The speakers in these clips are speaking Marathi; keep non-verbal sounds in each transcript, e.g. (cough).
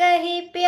कहीं पे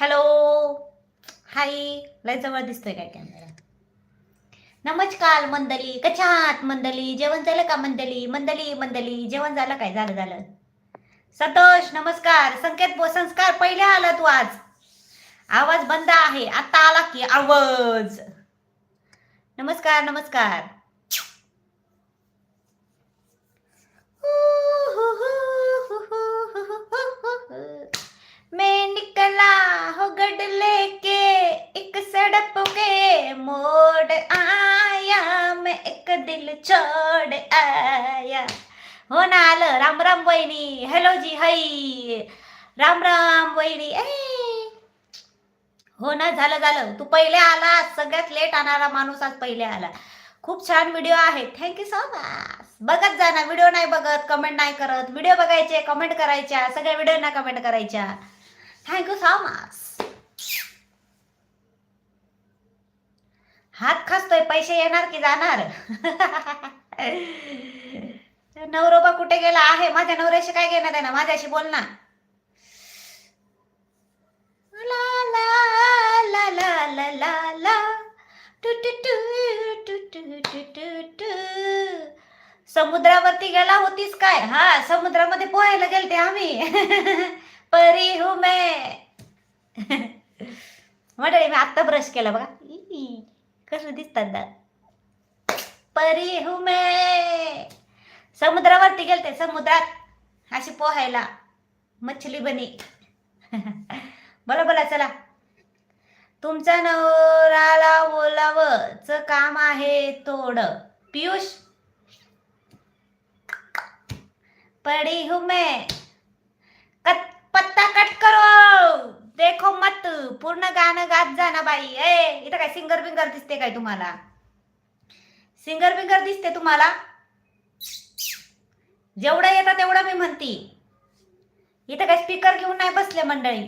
हॅलो हाय लय जवळ दिसतोय काय कॅमेरा नमस्कार मंदली कशा आहात जेवण झालं का मंदली मंदली मंदली जेवण झालं काय? झालं झालं. संतोष नमस्कार. संकेत संस्कार पहिले आला तू आज. आवाज बंद आहे. आता आला की आवाज. नमस्कार नमस्कार. मैं निकला हो गड लेके एक सड़क के मोड़ आया मैं एक दिल छोड़ आया। हो ना आलं? राम राम वहिनी हॅलो जी हाई राम राम वहिनी ए। हो ना झालं झालं. तू पहिले आला सगळ्यात लेट आणणारा माणूस आज पहिले आला. खूप छान व्हिडिओ आहे. थँक्यू सो मच बघत जा ना व्हिडिओ नाही बघत कमेंट नाही करत. व्हिडिओ बघायचे कमेंट करायच्या. सगळ्या व्हिडिओना कमेंट करायच्या. थँक्यू सो मच हात खासतोय पैसे येणार की जाणार? (laughs) नवरोबा कुठे गेला? आहे. माझ्या नवऱ्याशी काय घेणार आहे ना? माझ्याशी बोल ना. समुद्रावरती गेला होतीस काय? हा समुद्रामध्ये पोहायला गेलते आम्ही. (laughs) परी हूं मैं. मंडळी मी आत्ता ब्रश केला बघा. कसं दिसतात दात. परी हूं मैं. समुद्रावरती गेलते समुद्रात. अशी पोहायला मछली बनी. बोला बोला चला. तुमच्या नवराला बोलावंच काम आहे तोड पियुष. पड़ी हुमे कत पत्ता कट करो। देखो मत पूर्ण गाणं गात जा ना बाई. ए इथं काय सिंगर बिंगर दिसते काय तुम्हाला? सिंगर बिंगर दिसते तुम्हाला? जेवढं येतं तेवढं मी म्हणती. इथं काय स्पीकर घेऊन नाही बसले मंडळी.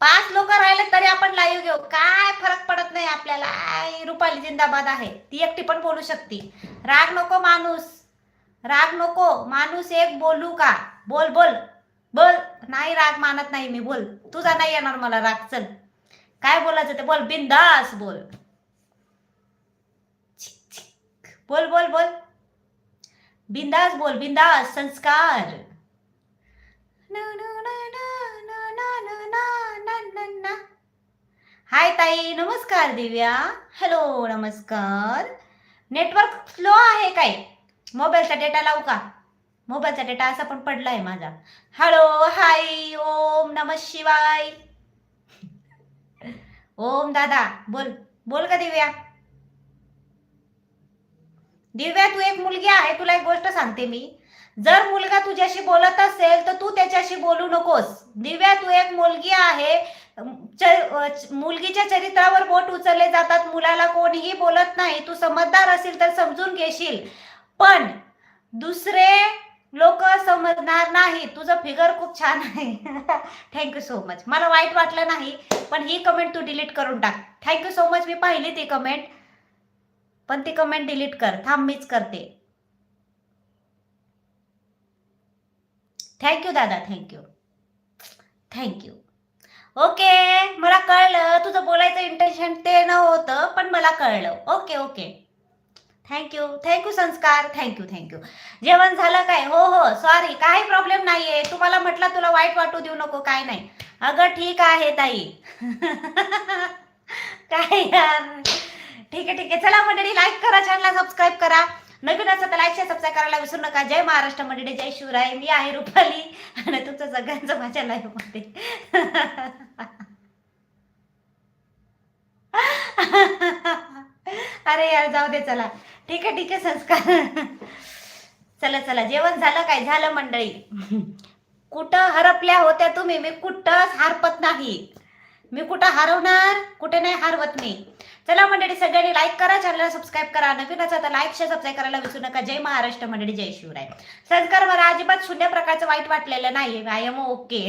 पाच लोक राहिले तरी आपण लाईव्ह घेऊ. काय फरक पडत नाही आपल्याला. रुपाली जिंदाबाद आहे. ती एकटी पण बोलू शकते. राग नको माणूस. राग नको माणूस एक बोलू का बोल बोल बोल नाही राग मानत नाही मी बोल तुझा नाही येणार मला राग चल काय बोलायचं ते बोल बिंदास बोल बोल बोल बोल बिंदास बोल बिंदास संस्कार हाय ताई नमस्कार दिव्या हॅलो नमस्कार नेटवर्क स्लो आहे काय मोबाईलचा डेटा लावू का? मोबाईलचा डेटा असा पण पडला आहे माझा. हॅलो हाय ओम नम शिवाय. ओम दादा बोल बोल का दिव्या? दिव्या तू एक मुलगी आहे तुला एक गोष्ट सांगते मी. जर मुलगा तुझ्याशी बोलत असेल तर तू त्याच्याशी बोलू नकोस. दिव्या तू एक मुलगी आहे. च- मुलगीच्या चरित्रावर बोट उचलले जातात. मुलाला कोणीही बोलत नाही. तू समजदार असेल तर समजून घेशील. पण दुसरे लोक समजणार नाही. तुझं फिगर खूप छान आहे. थँक्यू सो मच मला वाईट वाटलं नाही पण ही कमेंट तू डिलीट करून टाक. थँक्यू सो मच मी पाहिली ती कमेंट पण ती कमेंट डिलीट कर. थांब मीच करते. थँक्यू दादा. थँक्यू थँक्यू ओके मला कळलं. तुझं बोलायचं इंटेन्शन ते नव्हतं पण मला कळलं. Okay okay thank you thank you Sanskar thank you thank you जेवण झालं काय? हो हो. सॉरी काही प्रॉब्लेम नाहीये. तुम्हाला म्हटलं तुला वाईट वाटू देऊ नको. काय नाही. अगं ठीक आहे ताई. (laughs) काय यार? ठीक आहे ठीक आहे. चला मंडळी लाईक करा चॅनलला सबस्क्राईब करा. नवीन असं तर लाईक सबस्क्राईब करायला विसरू नका. जय महाराष्ट्र मंडळी. जय शिवराय. मी आहे रुपाली. आणि तुमचं सगळ्यांचं माझ्या लाईफमध्ये (laughs) अरे यार जाऊ दे चला. ठीक आहे ठीक आहे संस्कार. चला चला जेवण झालं काय? झालं मंडळी. कुठं हरपल्या होत्या तुम्ही? मी कुठंच हरपत नाही. मी कुठं हरवणार? कुठे नाही हरवत मी. चला मंडळी सगळ्यांनी लाईक करा चॅनलला सबस्क्राईब करा. नवीन असा तर लाईक शेअर सबस्क्राईब करायला विसरू नका. जय महाराष्ट्र मंडळी जय शिवराय. संस्कार मला अजिबात शून्य प्रकारचं वाईट वाटलेलं नाही आय एम ओके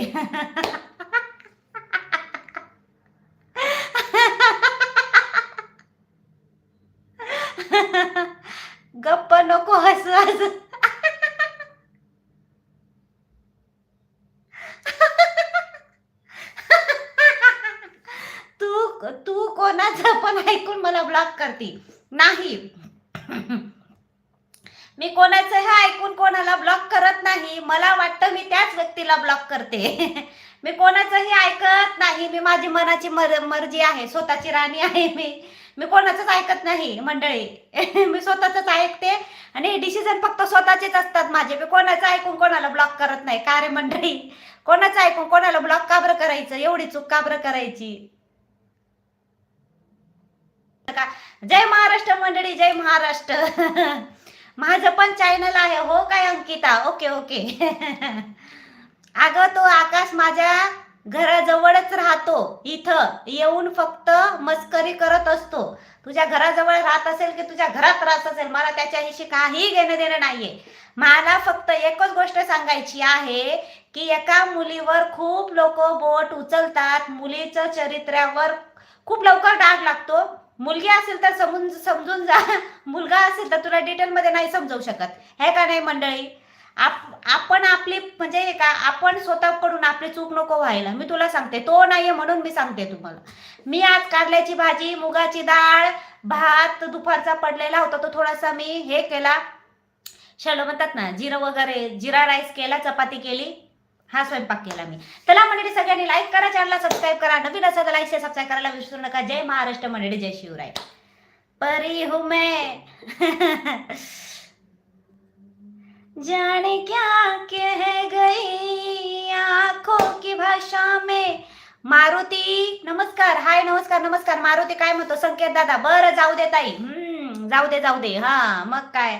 नको तू तू कोणाचं पण ऐकून मला ब्लॉक करते. नाही. मी कोणाचं हे ऐकून कोणाला ब्लॉक करत नाही. मला वाटतं मी त्याच व्यक्तीला ब्लॉक करते. मी कोणाचंही ऐकत नाही. मी माझी मनाची मर मर्जी आहे. स्वतःची राणी आहे मी. मी कोणाचंच ऐकत नाही मंडळी. (laughs) मी स्वतःच ऐकते आणि डिसिजन फक्त स्वतःचेच असतात माझे. मी कोणाचं ऐकून कोणाला ब्लॉक करत नाही. का रे मंडळी? कोणाचं ऐकून कोणाला ब्लॉक का बरं करायचं? एवढी चूक का बरं करायची? का? जय महाराष्ट्र मंडळी जय महाराष्ट्र. (laughs) माझं पण चॅनल आहे. हो काय अंकिता? Okay okay. (laughs) अगं तो आकाश माझ्या घराजवळच राहतो. इथं येऊन फक्त मस्करी करत असतो. तुझ्या घराजवळ राहत असेल की तुझ्या घरात राहत असेल मला त्याच्याशी काही घेणं देणं नाहीये. मला फक्त एकच गोष्ट सांगायची आहे की एका मुलीवर खूप लोक बोट उचलतात. मुलीचं चरित्र्यावर खूप लवकर डाग लागतो. मुलगी असेल तर समजून समजून जा. मुलगा असेल तर तुला डिटेलमध्ये नाही समजवू शकत. हे का नाही मंडळी? आप आपण आपली म्हणजे हे का आपण स्वतःकडून आपली चूक नको व्हायला. मी तुला सांगते तो नाहीये म्हणून मी सांगते तुम्हाला. मी आज कारल्याची भाजी मुगाची डाळ भात दुपारचा पडलेला होता तो थोडासा मी हे केला. शलो म्हणतात ना जिरं वगैरे जिरा राईस केला चपाती केली हा स्वयंपाक केला मी. चला मंडळी सगळ्यांनी लाईक करा चॅनलला सबस्क्राईब करा. नवीन असेल तर लाईक शेअर सबस्क्राईब करायला विसरू नका. जय महाराष्ट्र मंडळी जय शिवराय. परी हुमे. (laughs) जाने क्या कह गई आंखों की भाषा में। मारुती नमस्कार हाय नमस्कार नमस्कार मारुती काय म्हणतो? संकेत दादा बरं जाऊ दे ताई. हम्म जाऊ दे जाऊ दे. हा मग काय?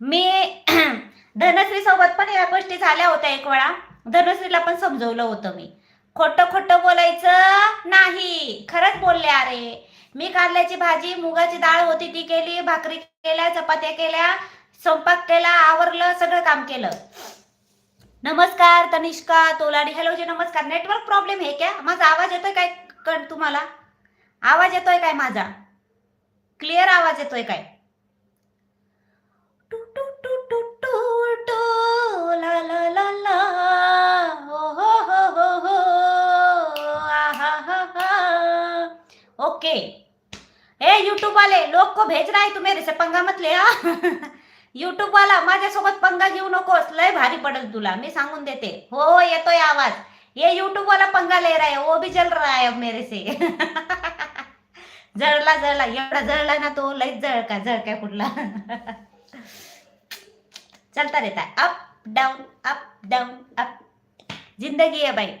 मी (clears throat) धनश्री सोबत पण या गोष्टी झाल्या होत्या एक वेळा. धनश्रीला पण समजवलं होतं मी. खोटं खोटं बोलायचं नाही. खरंच बोलले अरे. मी कारल्याची भाजी मुगाची डाळ होती ती केली भाकरी केल्या चपात्या केल्या स्वयंपाक केला आवरलं सगळं काम केलं. नमस्कार तनिष्का तोलाडी. हॅलो जे नमस्कार. नेटवर्क प्रॉब्लेम आहे क्या? माझा आवाज येतोय काय कण तुम्हाला? आवाज येतोय काय माझा? क्लिअर आवाज येतोय काय? Two two two two two हो हो हो हो. हा हा ओके ए यूट्यूब वाले लोग को भेज रहा है तुम्हें से पंगा मत ले युट्यूबवाला माझ्यासोबत पंगा घेऊ नकोस लय भारी पडेल तुला मी सांगून देते. हो हो येतोय आवाज. ये युट्यूब वाला पंगा ले रहा है वो भी जल रहा है अब मेरे से. (laughs) जळला जळला एवढा जळला ना तो लयच जळ का जळ काय कुठला. चलता रहता है up down up down up जिंदगी है भाई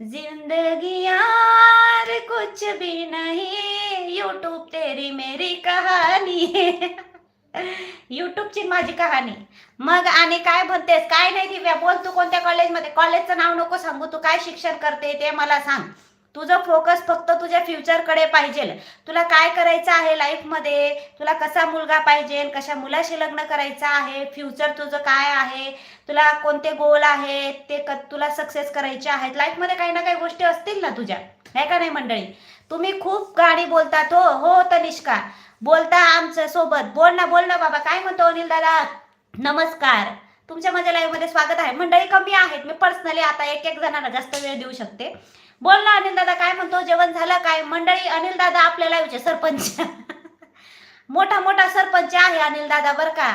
जिंदगी यार कुछ भी नहीं यूट्यूब तेरी मेरी कहाणी (laughs) यूट्यूबची माझी कहाणी. मग आणि काय म्हणतेस? काय नाही दिव्या बोल तू कोणत्या कॉलेजमध्ये कॉलेजचं नाव नको सांगू तू काय शिक्षण करते ते मला सांग. तुझं फोकस फक्त तुझ्या फ्युचरकडे पाहिजे तुला काय करायचं आहे लाईफमध्ये तुला कसा मुलगा पाहिजे? कशा मुलाशी लग्न करायचं आहे? फ्युचर तुझं काय आहे? तुला कोणते गोल आहेत? ते क तुला सक्सेस करायचे आहेत? लाईफमध्ये काही ना काही गोष्टी असतील ना तुझ्या. आहे का नाही मंडळी? तुम्ही खूप गाणी बोलतात हो. हो तनिष्का. बोलता आमच्यासोबत. बोल ना बोल ना बाबा. काय म्हणतो अनिल दादा? नमस्कार. तुमच्या माझ्या लाईव्ह स्वागत आहे. मंडळी कमी आहेत. मी पर्सनली आता एक एक जणांना जास्त वेळ देऊ शकते. बोल ना अनिल दादा काय म्हणतो? जेवण झालं काय? मंडळी अनिल दादा आपल्या लाईव्हचे सरपंच. मोठा मोठा सरपंच आहे अनिल दादा बर का?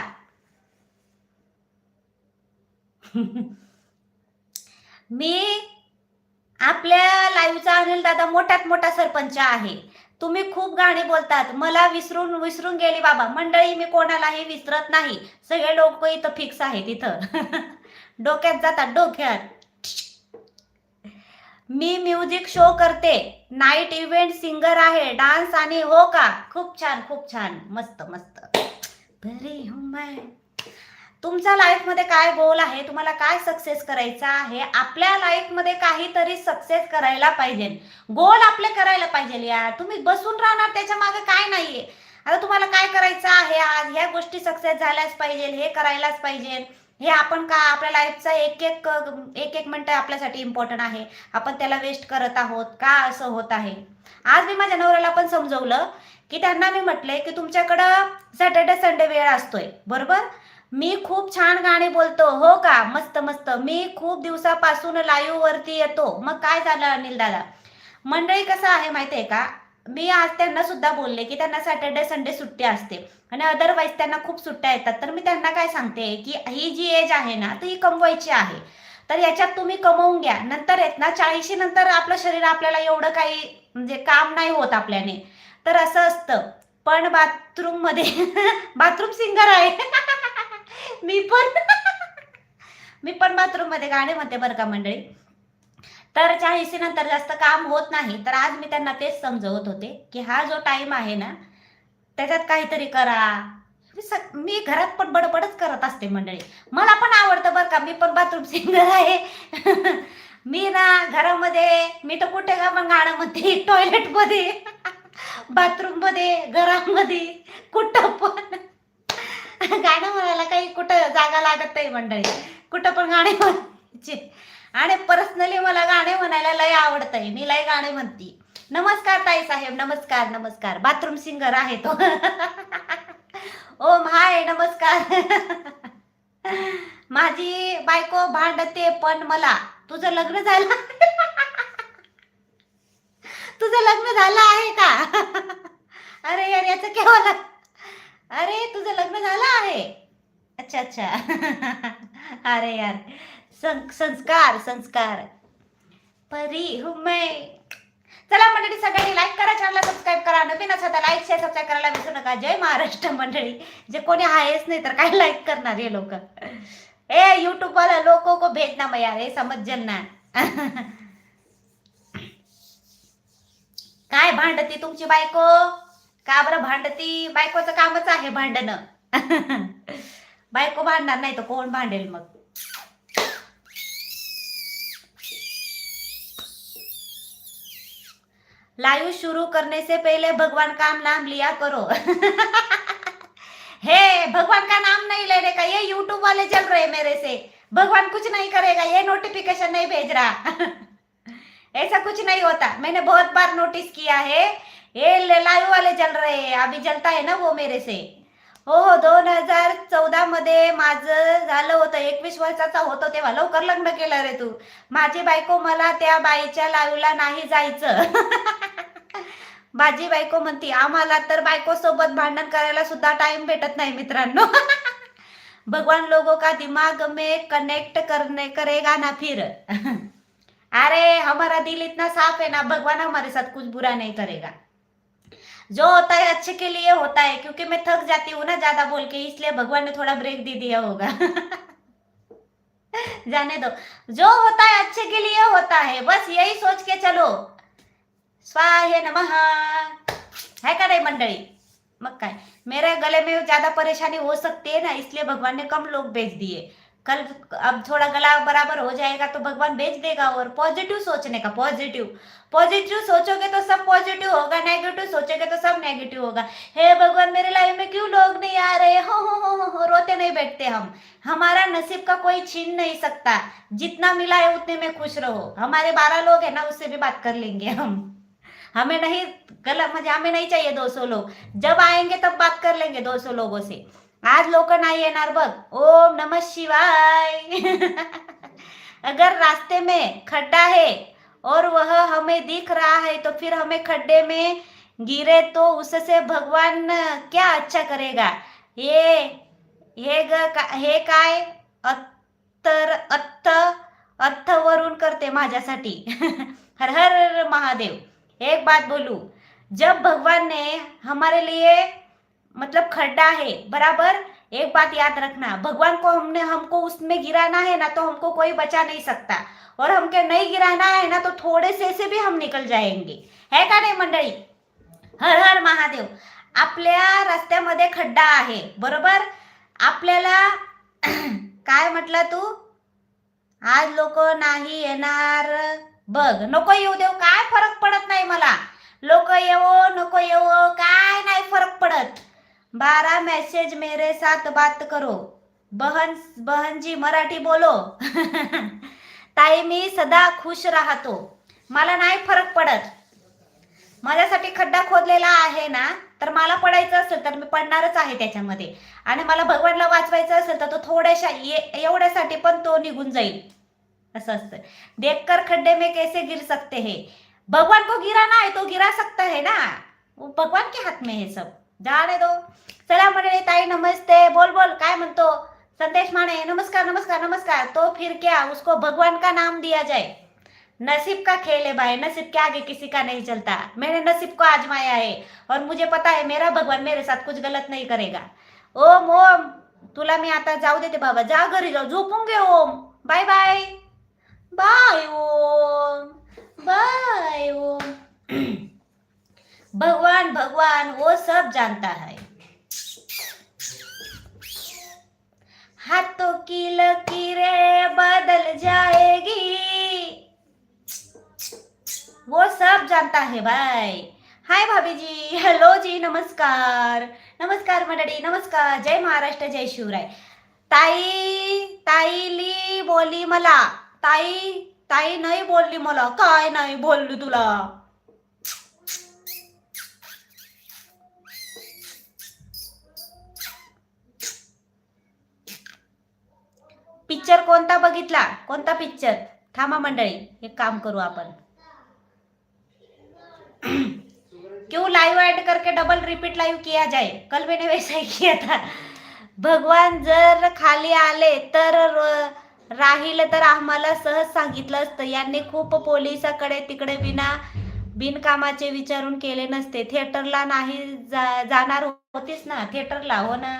मी आपल्या लाईव्हचा अनिल दादा मोठ्यात मोठा सरपंच आहे. तुम्ही खूप गाणी बोलतात. मला विसरून विसरून गेली बाबा. मंडळी मी कोणालाही विसरत नाही. सगळे लोक इथं फिक्स आहेत इथं. (laughs) डोक्यात जातात. डोक्यात. मी म्युझिक शो करते. नाईट इव्हेंट सिंगर आहे. डान्स आणि हो का? खूप छान खूप छान. मस्त मस्त. बरी हूं हो, तुमच्या लाईफमध्ये काय गोल आहे? तुम्हाला काय सक्सेस करायचा आहे? आपल्या लाईफमध्ये काहीतरी सक्सेस करायला पाहिजे. गोल आपले करायला पाहिजे यार. तुम्ही बसून राहणार त्याच्यामागे काय नाहीये. आता तुम्हाला काय करायचं आहे? आज ह्या गोष्टी सक्सेस झाल्याच पाहिजे हे करायलाच पाहिजे. हे आपण का आपल्या लाईफचा एक एक एक एक मिनिट आपल्यासाठी इम्पॉर्टंट आहे. आपण त्याला वेस्ट करत आहोत का असं होत आहे? आज मी माझ्या नवऱ्याला पण समजवलं की त्यांना मी म्हटलंय की तुमच्याकडं सॅटर्डे संडे वेळ असतोय बरोबर? मी खूप छान गाणी बोलतो हो का? मस्त मस्त. मी खूप दिवसापासून लाईव्ह वरती येतो. मग काय झालं अनिल दादा? मंडळी कसं आहे माहितीये का? मी आज त्यांना सुद्धा बोलले की त्यांना सॅटर्डे संडे सुट्टी असते. आणि अदरवाईज त्यांना खूप सुट्ट्या येतात. तर मी त्यांना काय सांगते की ही जी एज आहे ना तर ही कमवायची आहे. तर याच्यात तुम्ही कमवून घ्या. नंतर येत ना चाळीशी नंतर आपलं शरीर आपल्याला एवढं काही म्हणजे काम नाही होत आपल्याने. तर असं असतं. पण बाथरूममध्ये (laughs) बाथरूम सिंगर आहे. (laughs) मी पण. (laughs) मी पण बाथरूममध्ये गाणे म्हणते बरं का मंडळी? तर चाळीसी नंतर जास्त काम होत नाही तर आज मी त्यांना तेच समजवत होते की हा जो टाइम आहे ना त्याच्यात काहीतरी करा. मी मी घरात पण बडबडच करत असते मंडळी. मला पण आवडतं बरं का मी पण बाथरूम सिंगर आहे. (laughs) मी ना घरामध्ये मी तर कुठे का मग गाण्यामध्ये टॉयलेटमध्ये बाथरूममध्ये घरामध्ये कुठं पण. गाणं म्हणायला काही कुठं जागा लागत नाही मंडळी. कुठं पण गाणे म्हणायचे. आणि पर्सनली मला गाणे म्हणायला लय आवडतंय मी लय गाणे म्हणते. नमस्कार ताई साहेब नमस्कार नमस्कार. बाथरूम सिंगर आहे तो. ओम हाय नमस्कार. माझी बायको भांडते पण मला. तुझं लग्न झालं? तुझं लग्न झालं आहे का? अरे यार याचं केव्हा अरे तुझं लग्न झालं आहे? अच्छा अच्छा. अरे यार. सं- संस्कार संस्कार. परी हूं मैं. चला मंडळी सगळ्यांनी लाईक करा चॅनलला सबस्क्राईब करा. नवीन असा तर लाईक शेअर सबस्क्राईब करायला विसरू नका. जय महाराष्ट्र मंडळी. जे कोणी आहेच नाही तर काय लाईक करणार हे लोक? ए युट्यूब वाला लोको को भेजना मग यार हे समज ना. काय भांडती तुमची बायको? का बरं भांडती? बायकोचं कामच आहे भांडणं. बायको भांडणार नाही तर कोण भांडेल मग? लाइव शुरू करने से पहले भगवान का नाम लिया करो। (laughs) हे भगवान का नाम नहीं लेने का ये यूट्यूब वाले चल रहे मेरे से। भगवान कुछ नहीं करेगा ये नोटिफिकेशन नहीं भेज रहा। (laughs) ऐसा कुछ नहीं होता। मैंने बहुत बार नोटिस किया है। ये लाइव वाले जल रहे हैं अभी जलता है ना वो मेरे से। हो हो दोन हजार चौदा मध्ये माझं झालं होतं एकवीस वर्षाचा होतो तेव्हा. लवकर लग्न केलं रे तू. माझी बायको मला त्या बाईच्या लाईव्हला नाही जायचं. (laughs) माझी बायको म्हणती आम्हाला तर बायको सोबत भांडण करायला सुद्धा टाइम भेटत नाही मित्रांनो. (laughs) भगवान लोगों का दिमाग में कनेक्ट करने करेगा ना फिर. (laughs) अरे हमारा दिल इतना साफ है ना भगवान हमारे साथ कुछ बुरा नहीं करेगा. जो होता है अच्छे के लिए होता है, क्योंकि मैं थक जाती हूँ ना ज़्यादा बोल के, इसलिए भगवान ने थोड़ा ब्रेक दे दिया होगा। (laughs) जाने दो। जो होता है अच्छे के लिए होता है, बस यही सोच के चलो। स्वाहे नमः। है का नहीं मंडळी? मग काय? मेरे गले में ज़्यादा परेशानी हो सकती है ना, इसलिए भगवान ने कम लोग भेज दिए। कल अब थोड़ा गला बराबर हो जाएगा तो भगवान भेज देगा और पॉजिटिव सोचने का पॉजिटिव पॉजिटिव सोचोगे तो सब पॉजिटिव होगा नेगेटिव सोचोगे तो सब नेगेटिव होगा। हे भगवान मेरे लाइफ में क्यों लोग नहीं आ रहे? हो हो हो हो, रोते नहीं बैठते हम। हमारा नसीब का कोई छीन नहीं सकता। जितना मिला है उतने में खुश रहो। हमारे बारह लोग है ना उससे भी बात कर लेंगे हम। हमें नहीं गलत मज़ा हमें नहीं चाहिए 200 लोग। जब आएँगे तब बात कर लेंगे 200 लोगों से। आज लोक नाही येणार बघ. ओम नमः शिवाय. (laughs) अगर रास्ते में खड्डा है और वह हमें दिख रहा है तो फिर हमें खड्डे में गिरे तो उससे भगवान क्या अच्छा करेगा? ये हे ग का हे काय? अत्तर अत्थ अर्थवरून करते माझ्यासाठी. (laughs) हर हर महादेव. एक बात बोलू. जब भगवान ने हमारे लिए मतलब खड्डा है बराबर? एक बात याद रखना भगवान को हमने हमको उसमें गिराना है ना तो हमको कोई बचा नहीं सकता। और हमके नहीं गिराना है ना तो थोड़े से से भी हम निकल जाएंगे। है का नाही मंडळी? हर हर महादेव। आपल्या रस्त्यामध्ये खड्डा आहे बरोबर? आपल्याला (clears throat) काय म्हटलं तू? आज लोक नाही येणार. बघ नको येऊ देऊ काय फरक पडत नाही मला? लोक येवो नको येवो काय नाही फरक पडत. बारा मैसेज मेरे साथ बात करो। बहन बहन जी मराठी बोलो। (laughs) ताई मी सदा खुश राहतो. मला नाही फरक पडत. माझ्यासाठी खड्डा खोदलेला आहे ना तर मला पडायचं असेल तर मी पडणारच आहे त्याच्यामध्ये. आणि मला भगवानला वाचवायचं असेल तर तो थोड्याशा ये- एवढ्यासाठी पण तो निघून जाईल. असं असतं. देखकर खड्डे में कैसे गिर सकते हे? भगवान को गिराना है तो गिरा सकता है ना? भगवान के हाथ में हे सब. जाने दो चला मंडळी ताई नमस्ते बोल बोल काय म्हणतो संदेश माने नमस्कार नमस्कार नमस्कार तो फिर क्या उसको भगवान का नाम दिया जाए नसीब का खेल है भाई नसीब के आगे किसी का नहीं चलता मैंने नसीब को आजमाया है और मुझे पता है मेरा भगवान मेरे साथ कुछ गलत नहीं करेगा ओम ओम तुला मी आता जाऊ देते बाबा जा घरी जाऊ झोपून घे Om bye bye bye Om bye Om भगवान भगवान वो सब जानता है। हाथों की लकीरें बदल जाएगी। वो सब जानता है भाई। हाय भाभी जी हॅलो जी नमस्कार। नमस्कार मंडळी नमस्कार। जय महाराष्ट्र जय शिवराय। ताई ताईली बोली मला। ताई ताई नाही बोलली मला काय नाही बोलली तुला? पिक्चर कोणता बघितला? कोणता पिक्चर थांबा मंडळी एक काम करू आपण. क्यों लाइव ऐड करके डबल रिपीट लाइव किया जाए? कल मैंने वैसा ही किया था। भगवान जर खाली आले तर राहील तर आम्हाला सहज सांगितलं असतं. यांनी खूप पोलिसाकडे तिकडे बिना बिनकामाचे विचारून केले नसते. थिएटरला नाही जा, जाणार होतीस ना? थिएटरला हो ना?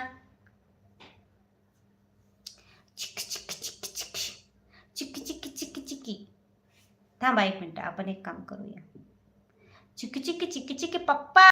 थांबा एक मिनटं आपण एक काम करूया. चिकी चिकी चिकी चिकी पप्पा!